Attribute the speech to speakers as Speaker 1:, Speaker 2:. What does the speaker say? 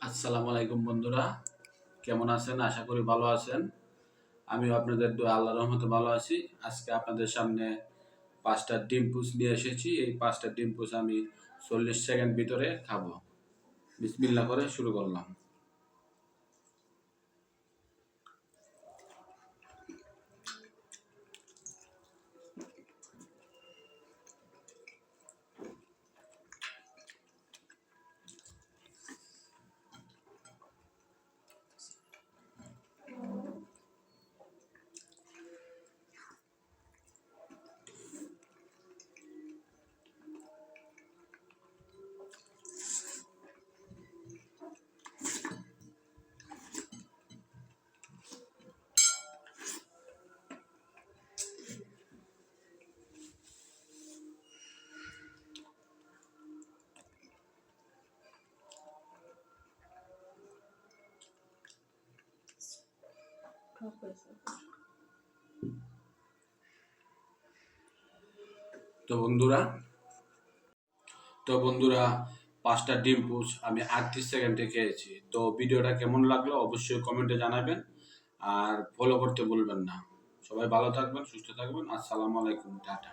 Speaker 1: আসসালামু আলাইকুম বন্ধুরা। কেমন আছেন? আশা করি ভালো আছেন। আমিও আপনাদের দোয়া আল্লাহ রহমতে ভালো আছি। আজকে আপনাদের সামনে পাঁচটা ডিম নিয়ে এসেছি। এই পাঁচটা ডিম আমি চল্লিশ সেকেন্ড ভিতরে খাব। বিসমিল্লা করে শুরু করলাম। তো বন্ধুরা তো বন্ধুরা, পাঁচটা ডিম পুষ আমি আটত্রিশ সেকেন্ডে খেয়েছি। তো ভিডিওটা কেমন লাগল অবশ্যই কমেন্টে জানাবেন আর ফলো করতে ভুলবেন না। সবাই ভালো থাকবেন, সুস্থ থাকবেন। আসসালামু আলাইকুম, টাটা।